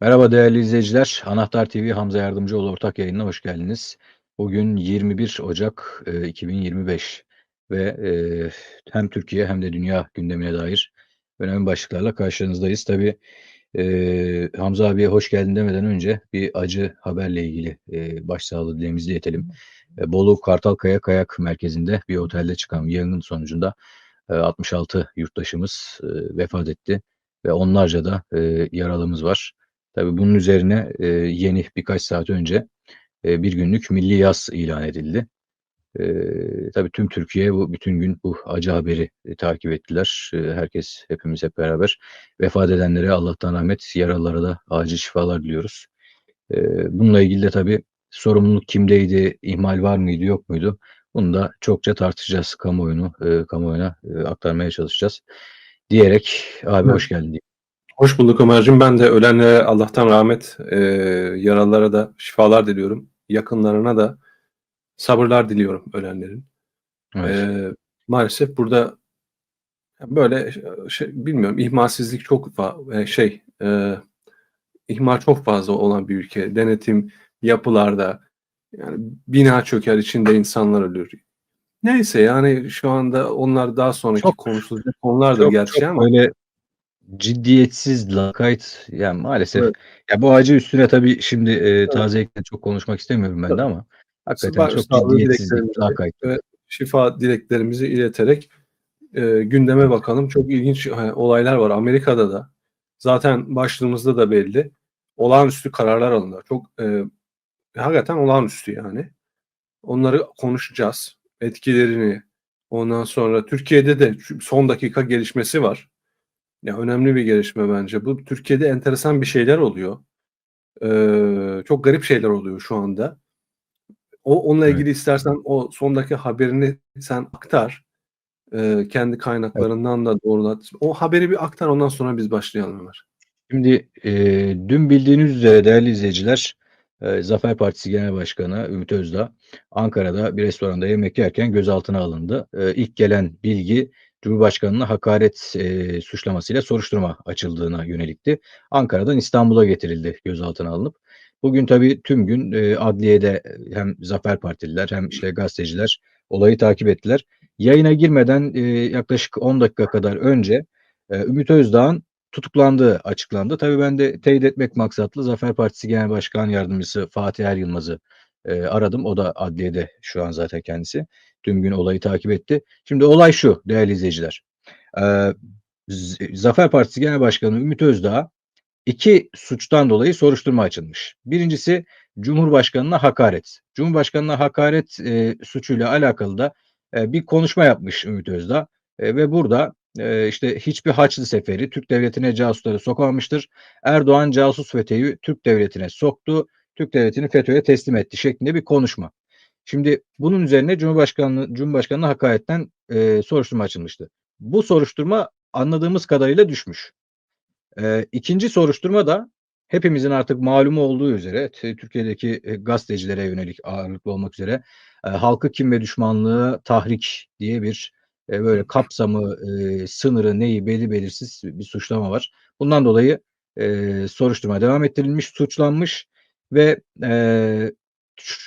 Merhaba değerli izleyiciler. Anahtar TV Hamza Yardımcıoğlu ortak yayınına hoş geldiniz. Bugün 21 Ocak e, 2025 ve e, hem Türkiye hem de dünya gündemine dair önemli başlıklarla karşınızdayız. Tabii e, Hamza abiye hoş geldin demeden önce bir acı haberle ilgili e, başsağlığı dilemizi iletelim. E, Bolu Kartalkaya Kayak Merkezi'nde bir otelde çıkan yangın sonucunda e, 66 yurttaşımız e, vefat etti ve onlarca da e, yaralımız var. Tabii bunun üzerine e, yeni birkaç saat önce e, bir günlük milli yaz ilan edildi. E, tabii tüm Türkiye bu bütün gün bu acı haberi e, takip ettiler. E, herkes hepimiz hep beraber vefat edenlere Allah'tan rahmet, yaralılara da acil şifalar diliyoruz. E, bununla ilgili de tabii sorumluluk kimdeydi, ihmal var mıydı, yok muydu? Bunu da çokça tartışacağız kamuoyunu, e, kamuoyuna e, aktarmaya çalışacağız. Diyerek abi Evet. hoş geldin. Hoş bulduk Ömer'cim. Ben de ölenlere Allah'tan rahmet, e, yaralılara da şifalar diliyorum. Yakınlarına da sabırlar diliyorum ölenlerin. Evet. E, maalesef burada böyle şey, bilmiyorum ihmalsizlik çok fa- e, şey e, ihmal çok fazla olan bir ülke. Denetim yapılarda yani bina çöker içinde insanlar ölür. Neyse yani şu anda onlar daha sonraki Çok- konuşulacak konulardır çok, gerçi ama böyle ciddiyetsiz, lakayt yani maalesef Evet. ya bu acı üstüne tabii şimdi e, tazeyken çok konuşmak istemiyorum ben de ama hakikaten Var- çok dileklerimizi lakayt. ve şifa dileklerimizi ileterek e, gündeme bakalım. Çok ilginç e, olaylar var. Amerika'da da zaten başlığımızda da belli. Olağanüstü kararlar alındı. Çok e, hakikaten olağanüstü yani. Onları konuşacağız. Etkilerini. Ondan sonra Türkiye'de de son dakika gelişmesi var. Ya önemli bir gelişme bence. Bu Türkiye'de enteresan bir şeyler oluyor. Ee, çok garip şeyler oluyor şu anda. O onunla Evet. ilgili istersen o sondaki haberini sen aktar. Ee, kendi kaynaklarından da doğrulat. O haberi bir aktar ondan sonra biz başlayalım Ömer. Şimdi e, dün bildiğiniz üzere değerli izleyiciler e, Zafer Partisi Genel Başkanı Ümit Özdağ Ankara'da bir restoranda yemek yerken gözaltına alındı. E, ilk gelen bilgi Cumhurbaşkanı'na hakaret e, suçlamasıyla soruşturma açıldığına yönelikti. Ankara'dan İstanbul'a getirildi gözaltına alınıp. Bugün tabii tüm gün e, adliyede hem Zafer Partililer hem işte gazeteciler olayı takip ettiler. Yayına girmeden e, yaklaşık 10 dakika kadar önce e, Ümit Özdağ'ın tutuklandığı açıklandı. Tabii ben de teyit etmek maksatlı Zafer Partisi Genel Başkan Yardımcısı Fatih Er Yılmaz'ı e, aradım. O da adliyede şu an zaten kendisi. Tüm gün olayı takip etti. Şimdi olay şu değerli izleyiciler. E, Z- Zafer Partisi Genel Başkanı Ümit Özdağ iki suçtan dolayı soruşturma açılmış. Birincisi Cumhurbaşkanına hakaret. Cumhurbaşkanına hakaret e, suçuyla alakalı da e, bir konuşma yapmış Ümit Özdağ E, ve burada e, işte hiçbir Haçlı seferi Türk devletine casusları sokamamıştır. Erdoğan casus FETÖ'yü Türk devletine soktu. Türk devletini FETÖ'ye teslim etti şeklinde bir konuşma. Şimdi bunun üzerine Cumhurbaşkanlığı Cumhurbaşkanına hakaretten e, soruşturma açılmıştı. Bu soruşturma anladığımız kadarıyla düşmüş. E, ikinci soruşturma da hepimizin artık malumu olduğu üzere Türkiye'deki e, gazetecilere yönelik ağırlıklı olmak üzere e, halkı kim ve düşmanlığı tahrik diye bir e, böyle kapsamı, e, sınırı neyi belli belirsiz bir suçlama var. Bundan dolayı e, soruşturma devam ettirilmiş, suçlanmış ve e,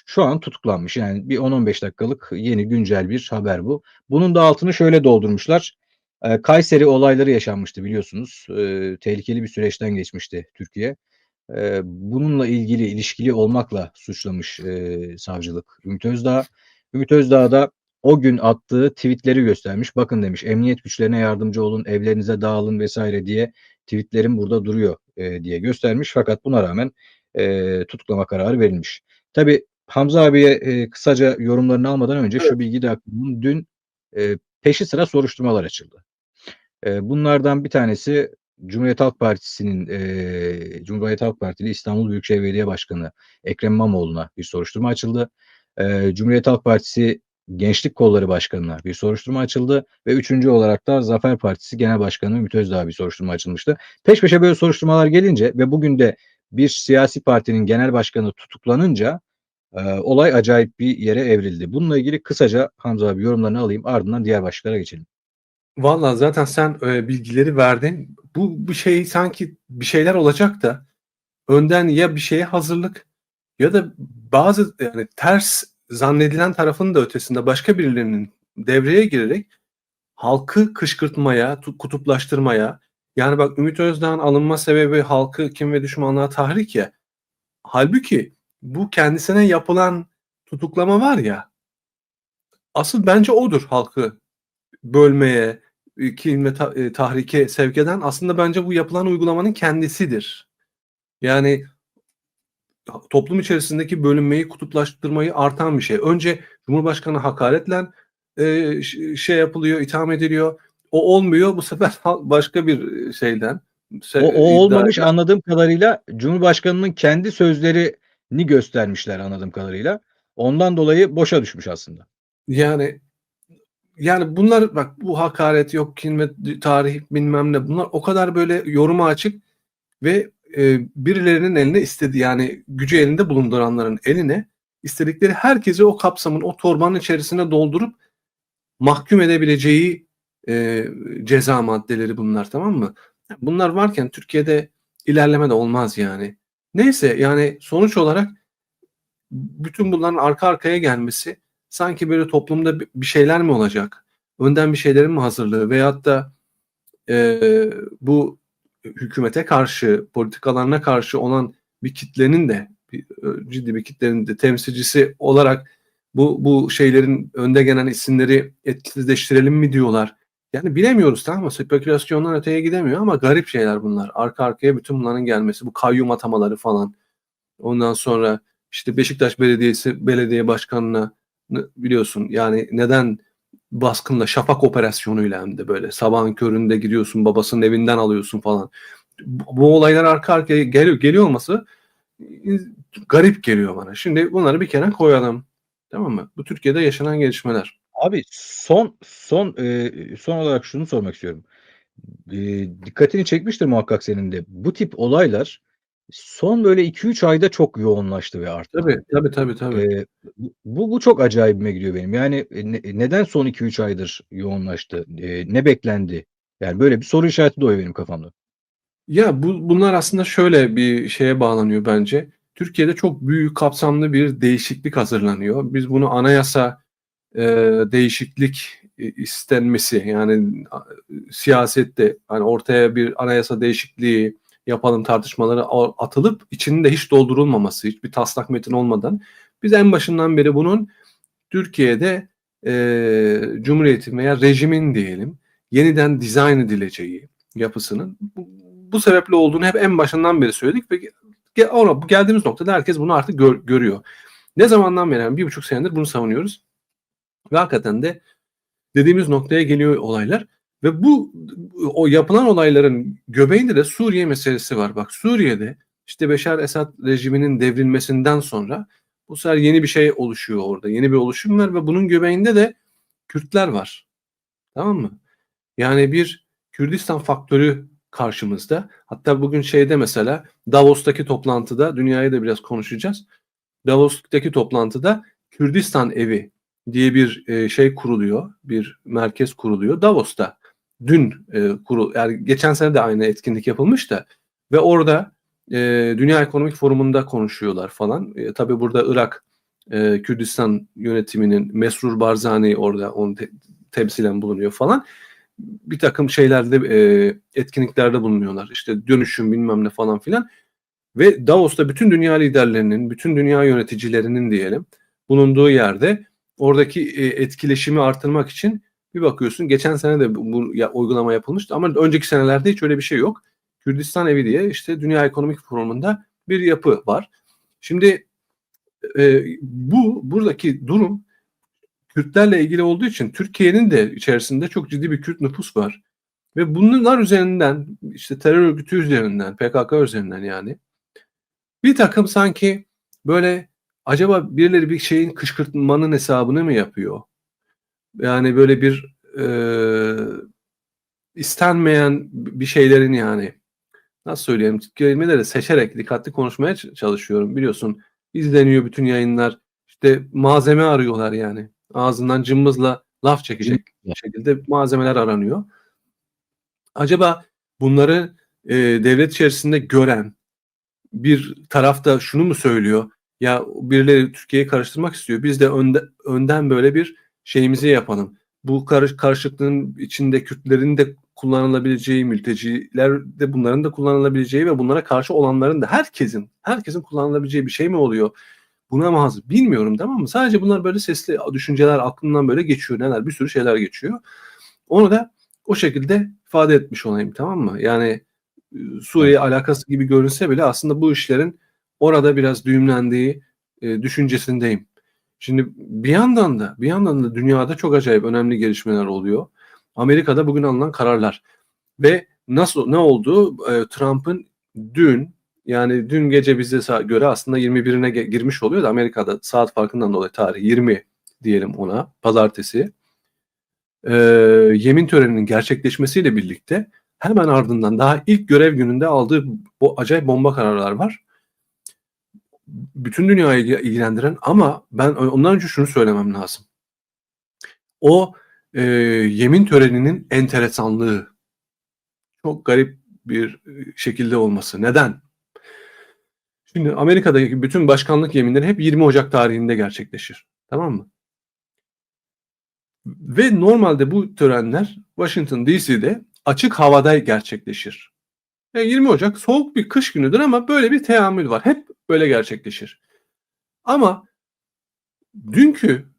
şu an tutuklanmış. Yani bir 10-15 dakikalık yeni güncel bir haber bu. Bunun da altını şöyle doldurmuşlar. E, Kayseri olayları yaşanmıştı biliyorsunuz. E, tehlikeli bir süreçten geçmişti Türkiye. E, bununla ilgili ilişkili olmakla suçlamış e, savcılık Ümit Özdağ. Ümit Özdağ da o gün attığı tweetleri göstermiş. Bakın demiş emniyet güçlerine yardımcı olun, evlerinize dağılın vesaire diye tweetlerim burada duruyor e, diye göstermiş. Fakat buna rağmen e, tutuklama kararı verilmiş. Tabi Hamza abiye e, kısaca yorumlarını almadan önce şu bilgi de aktarayım. Dün e, peşi sıra soruşturmalar açıldı. E, bunlardan bir tanesi Cumhuriyet Halk Partisi'nin e, Cumhuriyet Halk Partili İstanbul Büyükşehir Belediye Başkanı Ekrem İmamoğlu'na bir soruşturma açıldı. E, Cumhuriyet Halk Partisi Gençlik Kolları Başkanı'na bir soruşturma açıldı ve üçüncü olarak da Zafer Partisi Genel Başkanı Ümit Özdağ bir soruşturma açılmıştı. Peş peşe böyle soruşturmalar gelince ve bugün de bir siyasi partinin genel başkanı tutuklanınca e, olay acayip bir yere evrildi. Bununla ilgili kısaca Hamza abi yorumlarını alayım ardından diğer başlıklara geçelim. Vallahi zaten sen e, bilgileri verdin. Bu bir şey sanki bir şeyler olacak da önden ya bir şeye hazırlık ya da bazı yani ters zannedilen tarafın da ötesinde başka birilerinin devreye girerek halkı kışkırtmaya, tu- kutuplaştırmaya yani bak Ümit Özdağ'ın alınma sebebi halkı kim ve düşmanlığa tahrik ya. Halbuki bu kendisine yapılan tutuklama var ya asıl bence odur halkı bölmeye, e, kin ve e, tahrike sevk eden aslında bence bu yapılan uygulamanın kendisidir. Yani toplum içerisindeki bölünmeyi, kutuplaştırmayı artan bir şey. Önce Cumhurbaşkanı hakaretle e, şey yapılıyor, itham ediliyor. O olmuyor. Bu sefer başka bir e, şeyden O, o olmamış eden- anladığım kadarıyla Cumhurbaşkanı'nın kendi sözlerini göstermişler anladığım kadarıyla. Ondan dolayı boşa düşmüş aslında. Yani yani bunlar bak bu hakaret yok ve tarih bilmem ne bunlar o kadar böyle yoruma açık ve e, birilerinin eline istedi yani gücü elinde bulunduranların eline istedikleri herkesi o kapsamın o torbanın içerisine doldurup mahkum edebileceği e, ceza maddeleri bunlar tamam mı? Bunlar varken Türkiye'de ilerleme de olmaz yani. Neyse yani sonuç olarak bütün bunların arka arkaya gelmesi sanki böyle toplumda bi- bir şeyler mi olacak? Önden bir şeylerin mi hazırlığı veyahut da e, bu hükümete karşı, politikalarına karşı olan bir kitlenin de bir, ciddi bir kitlenin de temsilcisi olarak bu bu şeylerin önde gelen isimleri etkisizleştirelim mi diyorlar. Yani bilemiyoruz tamam mı? Spekülasyondan öteye gidemiyor ama garip şeyler bunlar. Arka arkaya bütün bunların gelmesi, bu kayyum atamaları falan. Ondan sonra işte Beşiktaş Belediyesi belediye başkanına biliyorsun yani neden baskınla şafak operasyonuyla hem de böyle sabahın köründe gidiyorsun babasının evinden alıyorsun falan. Bu, olaylar arka arkaya geliyor, geliyor olması e, garip geliyor bana. Şimdi bunları bir kenara koyalım. Tamam mı? Bu Türkiye'de yaşanan gelişmeler. Abi son son e, son olarak şunu sormak istiyorum. E, dikkatini çekmiştir muhakkak senin de. Bu tip olaylar son böyle 2-3 ayda çok yoğunlaştı ve arttı. Tabii tabii tabii tabii. E, bu bu çok acayibime gidiyor benim. Yani e, ne- neden son 2-3 aydır yoğunlaştı? E, ne beklendi? Yani böyle bir soru işareti doğuyor benim kafamda. Ya bu, bunlar aslında şöyle bir şeye bağlanıyor bence. Türkiye'de çok büyük kapsamlı bir değişiklik hazırlanıyor. Biz bunu anayasa e, değişiklik e, istenmesi yani siyasette hani ortaya bir anayasa değişikliği yapalım tartışmaları atılıp içinin de hiç doldurulmaması, hiçbir taslak metin olmadan biz en başından beri bunun Türkiye'de e, Cumhuriyet'in veya rejimin diyelim yeniden dizayn edileceği yapısının bu, bu sebeple olduğunu hep en başından beri söyledik ve geldiğimiz noktada herkes bunu artık gör- görüyor. Ne zamandan beri yani bir buçuk senedir bunu savunuyoruz. Ve hakikaten de dediğimiz noktaya geliyor olaylar. Ve bu o yapılan olayların göbeğinde de Suriye meselesi var. Bak Suriye'de işte Beşar Esad rejiminin devrilmesinden sonra bu sefer yeni bir şey oluşuyor orada. Yeni bir oluşum var ve bunun göbeğinde de Kürtler var. Tamam mı? Yani bir Kürdistan faktörü karşımızda. Hatta bugün şeyde mesela Davos'taki toplantıda dünyayı da biraz konuşacağız. Davos'taki toplantıda Kürdistan evi diye bir e, şey kuruluyor. Bir merkez kuruluyor Davos'ta. Dün e, kurul yani geçen sene de aynı etkinlik yapılmış da ve orada e, Dünya Ekonomik Forumu'nda konuşuyorlar falan. E, tabii burada Irak e, Kürdistan yönetiminin Mesrur Barzani orada onu te- temsilen bulunuyor falan. Bir takım şeylerde e, etkinliklerde bulunuyorlar. İşte dönüşüm bilmem ne falan filan. Ve Davos'ta bütün dünya liderlerinin, bütün dünya yöneticilerinin diyelim bulunduğu yerde oradaki e, etkileşimi artırmak için bir bakıyorsun. Geçen sene de bu, uygulama yapılmıştı ama önceki senelerde hiç öyle bir şey yok. Kürdistan Evi diye işte Dünya Ekonomik Forumu'nda bir yapı var. Şimdi e, bu buradaki durum Kürtlerle ilgili olduğu için Türkiye'nin de içerisinde çok ciddi bir Kürt nüfus var. Ve bunlar üzerinden işte terör örgütü üzerinden PKK üzerinden yani bir takım sanki böyle acaba birileri bir şeyin kışkırtmanın hesabını mı yapıyor? Yani böyle bir e, istenmeyen bir şeylerin yani nasıl söyleyeyim kelimeleri seçerek dikkatli konuşmaya çalışıyorum. Biliyorsun izleniyor bütün yayınlar. İşte malzeme arıyorlar yani. Ağzından cımbızla laf çekecek şekilde malzemeler aranıyor. Acaba bunları e, devlet içerisinde gören bir tarafta şunu mu söylüyor? Ya birileri Türkiye'yi karıştırmak istiyor. Biz de önde, önden böyle bir şeyimizi yapalım. Bu karış, karışıklığın içinde Kürtlerin de kullanılabileceği, mülteciler de bunların da kullanılabileceği ve bunlara karşı olanların da herkesin, herkesin kullanılabileceği bir şey mi oluyor? Buna mı hazır? Bilmiyorum tamam mı? Sadece bunlar böyle sesli düşünceler aklımdan böyle geçiyor. Neler? Bir sürü şeyler geçiyor. Onu da o şekilde ifade etmiş olayım tamam mı? Yani e, Suriye alakası gibi görünse bile aslında bu işlerin orada biraz düğümlendiği e, düşüncesindeyim. Şimdi bir yandan da bir yandan da dünyada çok acayip önemli gelişmeler oluyor. Amerika'da bugün alınan kararlar ve nasıl ne oldu? E, Trump'ın dün yani dün gece bize göre aslında 21'ine girmiş oluyor da Amerika'da saat farkından dolayı tarih 20 diyelim ona pazartesi. E, yemin töreninin gerçekleşmesiyle birlikte hemen ardından daha ilk görev gününde aldığı o acayip bomba kararlar var. Bütün dünyayı ilgilendiren ama ben ondan önce şunu söylemem lazım. O e, yemin töreninin enteresanlığı çok garip bir şekilde olması. Neden? Şimdi Amerika'daki bütün başkanlık yeminleri hep 20 Ocak tarihinde gerçekleşir. Tamam mı? Ve normalde bu törenler Washington DC'de açık havada gerçekleşir. Yani 20 Ocak soğuk bir kış günüdür ama böyle bir teamül var. Hep böyle gerçekleşir. Ama dünkü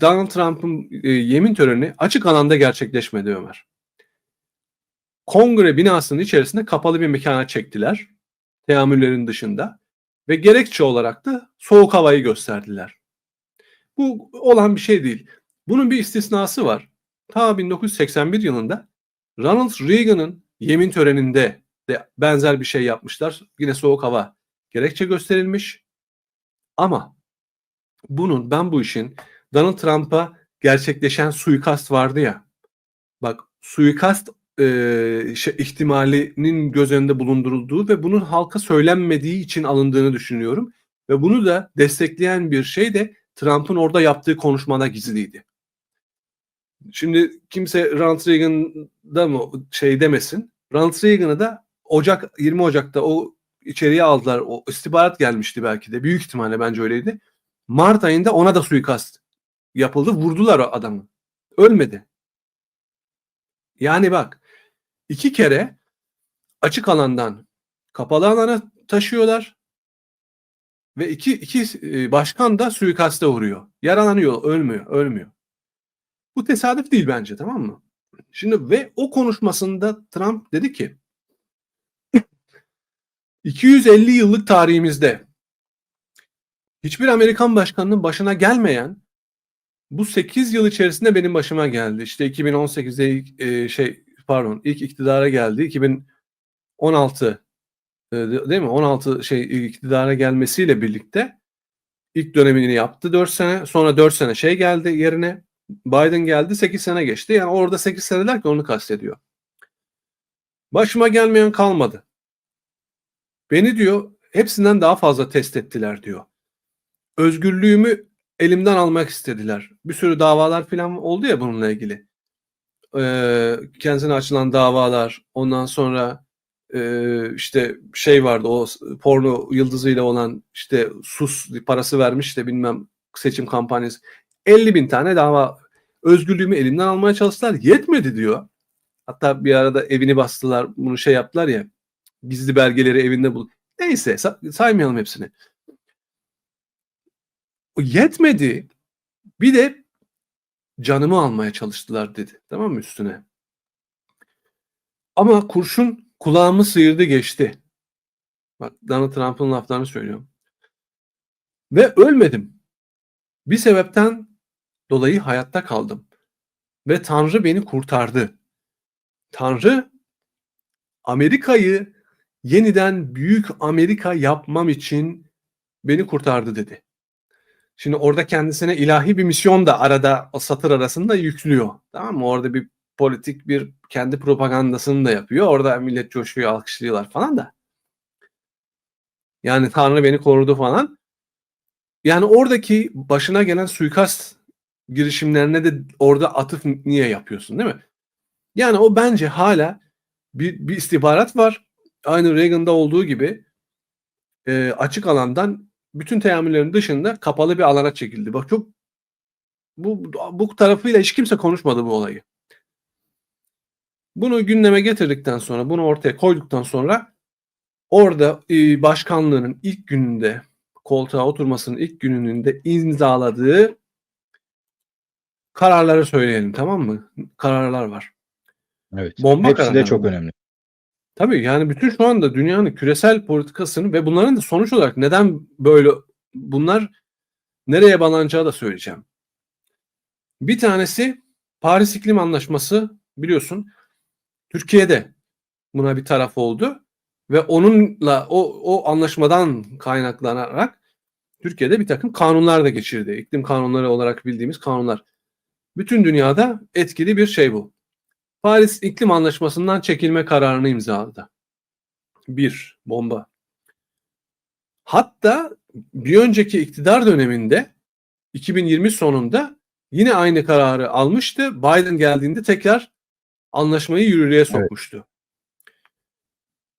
Donald Trump'ın e, yemin töreni açık alanda gerçekleşmedi Ömer. Kongre binasının içerisinde kapalı bir mekana çektiler. Teamüllerin dışında. Ve gerekçe olarak da soğuk havayı gösterdiler. Bu olan bir şey değil. Bunun bir istisnası var. Ta 1981 yılında Ronald Reagan'ın yemin töreninde de benzer bir şey yapmışlar. Yine soğuk hava gerekçe gösterilmiş. Ama bunun ben bu işin Donald Trump'a gerçekleşen suikast vardı ya. Bak suikast e, şey, ihtimalinin göz önünde bulundurulduğu ve bunun halka söylenmediği için alındığını düşünüyorum. Ve bunu da destekleyen bir şey de Trump'ın orada yaptığı konuşmada gizliydi. Şimdi kimse Ronald Reagan'da mı şey demesin. Ronald Reagan'ı da Ocak 20 Ocak'ta o içeriye aldılar. O istihbarat gelmişti belki de. Büyük ihtimalle bence öyleydi. Mart ayında ona da suikast yapıldı. Vurdular adamı. Ölmedi. Yani bak iki kere açık alandan kapalı alana taşıyorlar ve iki, iki e, başkan da suikaste uğruyor. Yaralanıyor, ölmüyor, ölmüyor. Bu tesadüf değil bence tamam mı? Şimdi ve o konuşmasında Trump dedi ki 250 yıllık tarihimizde hiçbir Amerikan başkanının başına gelmeyen bu 8 yıl içerisinde benim başıma geldi. İşte 2018'de ilk, e, şey pardon ilk iktidara geldi. 2016 e, değil mi? 16 şey iktidara gelmesiyle birlikte ilk dönemini yaptı 4 sene. Sonra 4 sene şey geldi yerine. Biden geldi 8 sene geçti. Yani orada 8 sene derken onu kastediyor. Başıma gelmeyen kalmadı. Beni diyor hepsinden daha fazla test ettiler diyor. Özgürlüğümü elimden almak istediler. Bir sürü davalar falan oldu ya bununla ilgili. Ee, kendisine açılan davalar, ondan sonra e, işte şey vardı o porno yıldızıyla olan işte sus parası vermiş de bilmem seçim kampanyası. 50 bin tane dava özgürlüğümü elimden almaya çalıştılar. Yetmedi diyor. Hatta bir arada evini bastılar. Bunu şey yaptılar ya. Gizli belgeleri evinde bul. Neyse saymayalım hepsini. Yetmedi. Bir de canımı almaya çalıştılar dedi. Tamam mı üstüne? Ama kurşun kulağımı sıyırdı geçti. Bak Donald Trump'ın laflarını söylüyorum. Ve ölmedim. Bir sebepten dolayı hayatta kaldım. Ve Tanrı beni kurtardı. Tanrı Amerika'yı yeniden büyük Amerika yapmam için beni kurtardı dedi. Şimdi orada kendisine ilahi bir misyon da arada o satır arasında yüklüyor. Tamam mı? Orada bir politik bir kendi propagandasını da yapıyor. Orada millet coşuyor, alkışlıyorlar falan da. Yani Tanrı beni korudu falan. Yani oradaki başına gelen suikast girişimlerine de orada atıf niye yapıyorsun değil mi? Yani o bence hala bir, bir istihbarat var. Aynı Reagan'da olduğu gibi e, açık alandan bütün teamüllerin dışında kapalı bir alana çekildi. Bak çok bu bu tarafıyla hiç kimse konuşmadı bu olayı. Bunu gündeme getirdikten sonra, bunu ortaya koyduktan sonra orada e, başkanlığının ilk gününde koltuğa oturmasının ilk gününün de imzaladığı kararları söyleyelim tamam mı? Kararlar var. Evet. Bomba Hepsi de çok önemli. Tabii yani bütün şu anda dünyanın küresel politikasını ve bunların da sonuç olarak neden böyle bunlar nereye bağlanacağı da söyleyeceğim. Bir tanesi Paris İklim Anlaşması biliyorsun Türkiye'de buna bir taraf oldu ve onunla o, o anlaşmadan kaynaklanarak Türkiye'de bir takım kanunlar da geçirdi. İklim kanunları olarak bildiğimiz kanunlar. Bütün dünyada etkili bir şey bu. Paris İklim Anlaşması'ndan çekilme kararını imzaladı. Bir, bomba. Hatta bir önceki iktidar döneminde 2020 sonunda yine aynı kararı almıştı. Biden geldiğinde tekrar anlaşmayı yürürlüğe sokmuştu.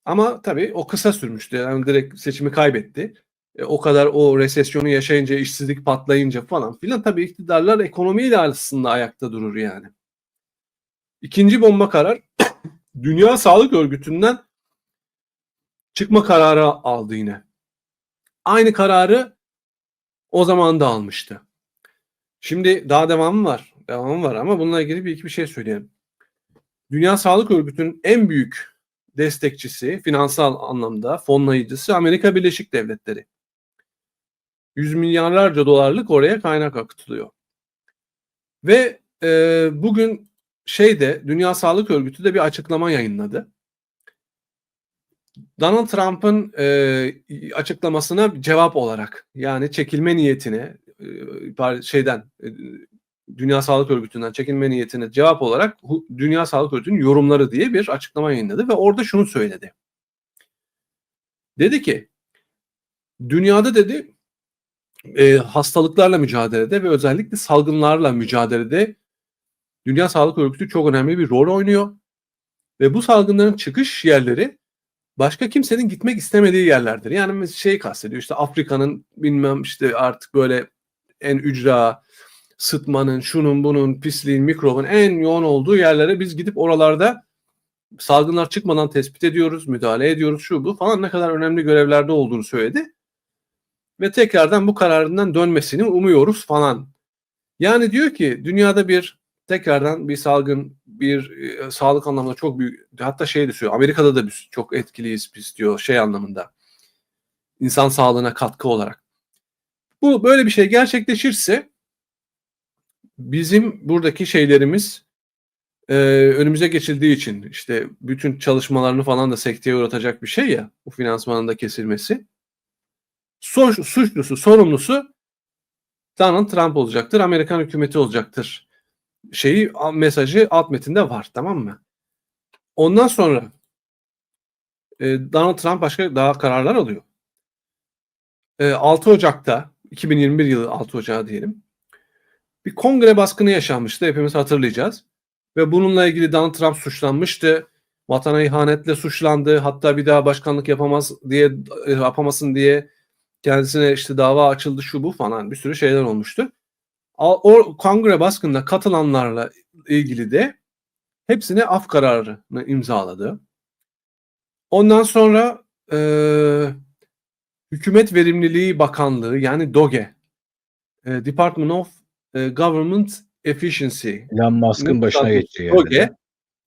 Ama tabii o kısa sürmüştü. Yani direkt seçimi kaybetti. E, o kadar o resesyonu yaşayınca, işsizlik patlayınca falan filan tabii iktidarlar ekonomiyle aslında ayakta durur yani. İkinci bomba karar Dünya Sağlık Örgütü'nden çıkma kararı aldı yine. Aynı kararı o zaman da almıştı. Şimdi daha devamı var. Devamı var ama bununla ilgili bir iki bir şey söyleyeyim. Dünya Sağlık Örgütü'nün en büyük destekçisi, finansal anlamda fonlayıcısı Amerika Birleşik Devletleri. Yüz milyarlarca dolarlık oraya kaynak akıtılıyor. Ve e, bugün şeyde Dünya Sağlık Örgütü de bir açıklama yayınladı. Donald Trump'ın e, açıklamasına cevap olarak yani çekilme niyetine e, şeyden e, Dünya Sağlık Örgütü'nden çekilme niyetine cevap olarak Dünya Sağlık Örgütü'nün yorumları diye bir açıklama yayınladı ve orada şunu söyledi. Dedi ki dünyada dedi e, hastalıklarla mücadelede ve özellikle salgınlarla mücadelede Dünya Sağlık Örgütü çok önemli bir rol oynuyor. Ve bu salgınların çıkış yerleri başka kimsenin gitmek istemediği yerlerdir. Yani şey kastediyor işte Afrika'nın bilmem işte artık böyle en ücra, sıtmanın, şunun bunun, pisliğin, mikrobun en yoğun olduğu yerlere biz gidip oralarda salgınlar çıkmadan tespit ediyoruz, müdahale ediyoruz, şu bu falan ne kadar önemli görevlerde olduğunu söyledi. Ve tekrardan bu kararından dönmesini umuyoruz falan. Yani diyor ki dünyada bir tekrardan bir salgın, bir e, sağlık anlamında çok büyük, hatta şey de söylüyor, Amerika'da da biz çok etkiliyiz biz diyor şey anlamında. İnsan sağlığına katkı olarak. Bu böyle bir şey gerçekleşirse bizim buradaki şeylerimiz e, önümüze geçildiği için işte bütün çalışmalarını falan da sekteye uğratacak bir şey ya bu finansmanın da kesilmesi. Suç, suçlusu, sorumlusu Donald Trump olacaktır, Amerikan hükümeti olacaktır şeyi mesajı alt metinde var tamam mı? Ondan sonra e, Donald Trump başka daha kararlar alıyor. E, 6 Ocak'ta 2021 yılı 6 Ocağı diyelim. Bir kongre baskını yaşanmıştı. Hepimiz hatırlayacağız. Ve bununla ilgili Donald Trump suçlanmıştı. Vatana ihanetle suçlandı. Hatta bir daha başkanlık yapamaz diye yapamasın diye kendisine işte dava açıldı şu bu falan bir sürü şeyler olmuştu o kongre baskınına katılanlarla ilgili de hepsine af kararını imzaladı. Ondan sonra e, Hükümet Verimliliği Bakanlığı yani DOGE, e, Department of e, Government Efficiency. Elon Musk'ın başına geçti. DOGE.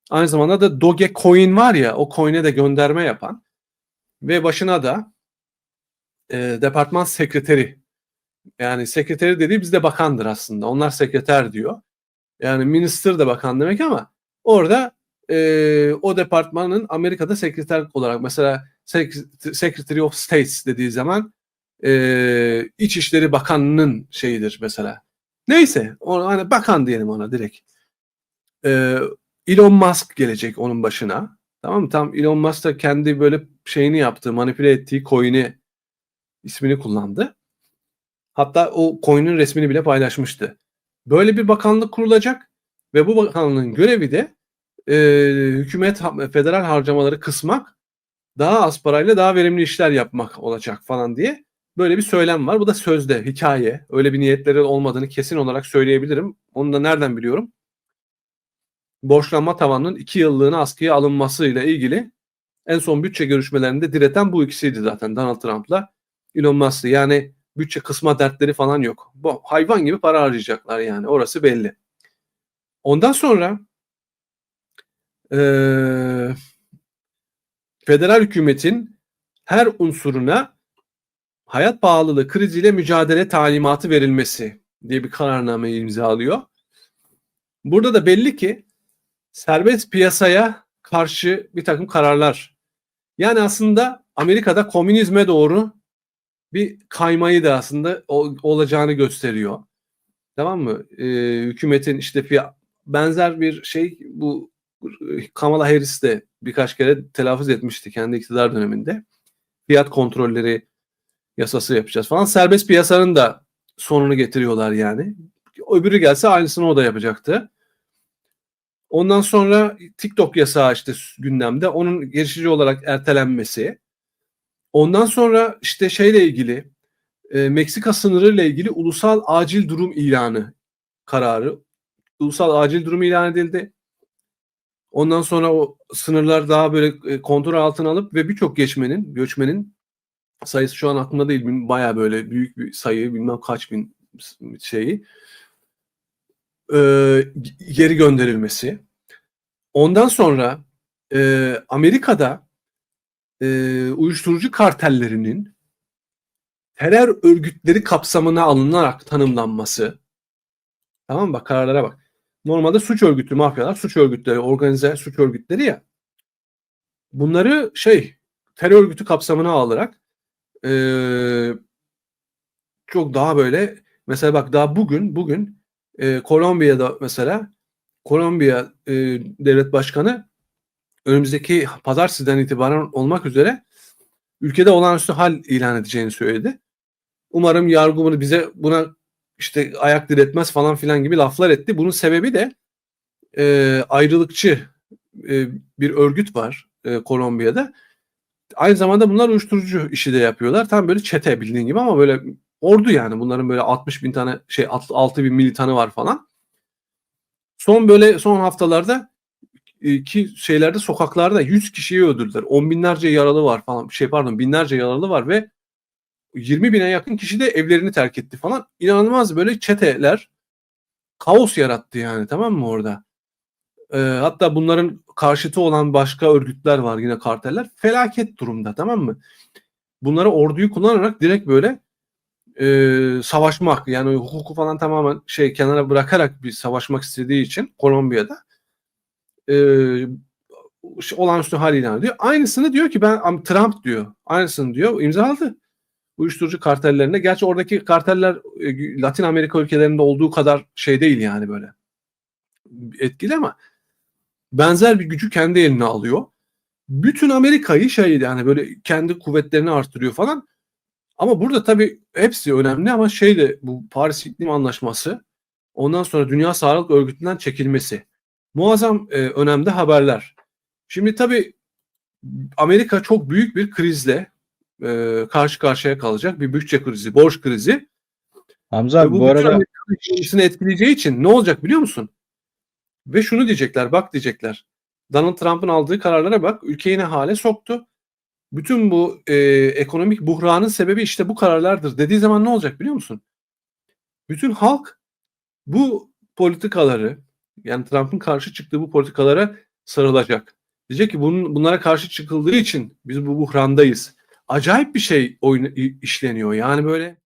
Aynı zamanda da Doge Coin var ya o coin'e de gönderme yapan ve başına da e, departman sekreteri yani sekreteri dediği bizde bakandır aslında. Onlar sekreter diyor. Yani minister de bakan demek ama orada e, o departmanın Amerika'da sekreter olarak mesela Secretary of States dediği zaman e, İçişleri Bakanı'nın şeyidir mesela. Neyse o, hani bakan diyelim ona direkt. E, Elon Musk gelecek onun başına. Tamam mı? Tam Elon Musk da kendi böyle şeyini yaptığı, manipüle ettiği coin'i ismini kullandı. Hatta o coin'in resmini bile paylaşmıştı. Böyle bir bakanlık kurulacak ve bu bakanlığın görevi de e, hükümet federal harcamaları kısmak daha az parayla daha verimli işler yapmak olacak falan diye böyle bir söylem var. Bu da sözde, hikaye. Öyle bir niyetleri olmadığını kesin olarak söyleyebilirim. Onu da nereden biliyorum? Borçlanma tavanının iki yıllığına askıya alınmasıyla ilgili en son bütçe görüşmelerinde direten bu ikisiydi zaten Donald Trump'la Elon Musk'ı. Yani bütçe kısma dertleri falan yok. Bu hayvan gibi para harcayacaklar yani orası belli. Ondan sonra eee federal hükümetin her unsuruna hayat pahalılığı kriziyle mücadele talimatı verilmesi diye bir kararnameyi imzalıyor. Burada da belli ki serbest piyasaya karşı bir takım kararlar. Yani aslında Amerika'da komünizme doğru bir kaymayı da aslında olacağını gösteriyor. Tamam mı? Ee, hükümetin işte fiya- benzer bir şey bu e, Kamala Harris de birkaç kere telaffuz etmişti kendi iktidar döneminde. Fiyat kontrolleri yasası yapacağız falan. Serbest piyasanın da sonunu getiriyorlar yani. Öbürü gelse aynısını o da yapacaktı. Ondan sonra TikTok yasağı işte gündemde. Onun geçici olarak ertelenmesi. Ondan sonra işte şeyle ilgili e, Meksika sınırı ile ilgili ulusal acil durum ilanı kararı. Ulusal acil durum ilan edildi. Ondan sonra o sınırlar daha böyle e, kontrol altına alıp ve birçok geçmenin, göçmenin sayısı şu an aklımda değil. Baya böyle büyük bir sayı, bilmem kaç bin şeyi e, geri gönderilmesi. Ondan sonra e, Amerika'da e, uyuşturucu kartellerinin terör örgütleri kapsamına alınarak tanımlanması. Tamam mı? Bak kararlara bak. Normalde suç örgütü, mafyalar, suç örgütleri, organize suç örgütleri ya. Bunları şey terör örgütü kapsamına alarak e, çok daha böyle mesela bak daha bugün bugün e, Kolombiya'da mesela Kolombiya e, devlet başkanı önümüzdeki pazartesiden itibaren olmak üzere ülkede olağanüstü hal ilan edeceğini söyledi. Umarım yargı bunu bize buna işte ayak diretmez falan filan gibi laflar etti. Bunun sebebi de e, ayrılıkçı e, bir örgüt var e, Kolombiya'da. Aynı zamanda bunlar uyuşturucu işi de yapıyorlar. Tam böyle çete bildiğin gibi ama böyle ordu yani. Bunların böyle 60 bin tane şey 6 bin militanı var falan. Son böyle son haftalarda ki şeylerde sokaklarda 100 kişiyi öldürdüler. On binlerce yaralı var falan. Şey pardon binlerce yaralı var ve 20 bine yakın kişi de evlerini terk etti falan. İnanılmaz böyle çeteler kaos yarattı yani tamam mı orada? Ee, hatta bunların karşıtı olan başka örgütler var yine karteller. Felaket durumda tamam mı? Bunları orduyu kullanarak direkt böyle e, savaşmak yani hukuku falan tamamen şey kenara bırakarak bir savaşmak istediği için Kolombiya'da e, olağanüstü hal ilan ediyor. Aynısını diyor ki ben Trump diyor. Aynısını diyor imzaladı uyuşturucu kartellerine. Gerçi oradaki karteller e, Latin Amerika ülkelerinde olduğu kadar şey değil yani böyle etkili ama benzer bir gücü kendi eline alıyor. Bütün Amerika'yı şey yani böyle kendi kuvvetlerini artırıyor falan. Ama burada tabii hepsi önemli ama şey de bu Paris İklim Anlaşması ondan sonra Dünya Sağlık Örgütü'nden çekilmesi. Muazzam e, önemli haberler. Şimdi tabii Amerika çok büyük bir krizle e, karşı karşıya kalacak bir bütçe krizi, borç krizi. Hamza abi bu, bu arada ekonomisini etkileyeceği için ne olacak biliyor musun? Ve şunu diyecekler, bak diyecekler. Donald Trump'ın aldığı kararlara bak, ülkeyi ne hale soktu. Bütün bu e, ekonomik buhranın sebebi işte bu kararlardır dediği zaman ne olacak biliyor musun? Bütün halk bu politikaları yani Trump'ın karşı çıktığı bu politikalara sarılacak. Diyecek ki bunun, bunlara karşı çıkıldığı için biz bu buhrandayız. Acayip bir şey oyun işleniyor. Yani böyle